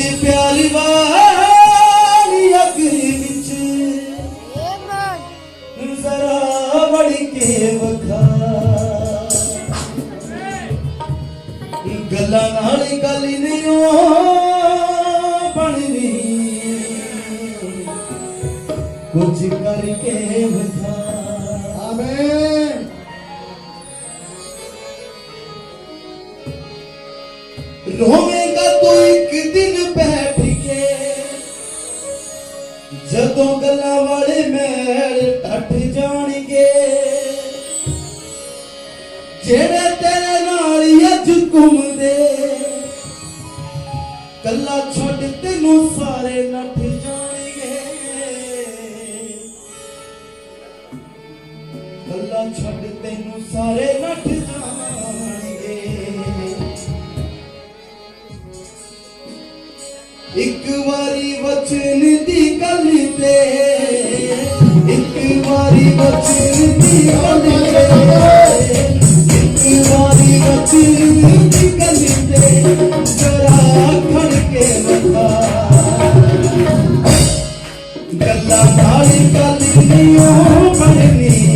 ਤੇ ਪਿਆਰ ਵਾਲੀ ਅੱਗ ਵਿੱਚ ਜ਼ਰਾ ਵੜ ਕੇ ਵਖਾ। ਗੱਲਾਂ ਨਾਲ ਗੱਲ ਨਹੀਂ ਬਣਨੀ ਕੁਝ ਕਰਕੇ ਵਖਾ। ਆਮੀਨ। ਰੋਵੇਂਗਾ ਤੂੰ ਇੱਕ ਦਿਨ ਬੈਠ ਕੇ ਜਦੋਂ ਗੱਲਾਂ ਵਾਲੇ ਮੈਲ ਟੱਟ ਜਾਣਗੇ। ਜਿਹੜੇ ਤੇਰੇ ਨਾਲ ਅੱਜ ਘੁੰਮਦੇ ਕੱਲਾ ਛੱਡ ਤੈਨੂੰ ਸਾਰੇ ਨੱਠ ਜਾਣਗੇ। ਕੱਲਾ ਛੱਡ ਤੈਨੂੰ ਸਾਰੇ ਨੱਠ ਇੱਕ ਵਾਰੀ ਵਚਨ ਦੀ ਗੱਲ ਤੇ ਇੱਕ ਵਾਰੀ ਵਚਨ ਦੀ ਗੱਲ ਤੇ ਇੱਕ ਵਾਰੀ ਵਚਨ ਦੀ ਗੱਲ ਤੇ ਜਰਾ ਖੜ ਕੇ ਵਖਾ ਗੱਲਾਂ ਨਾਲ ਗੱਲ ਨਹੀਂ ਉਹ ਬਣਨੀ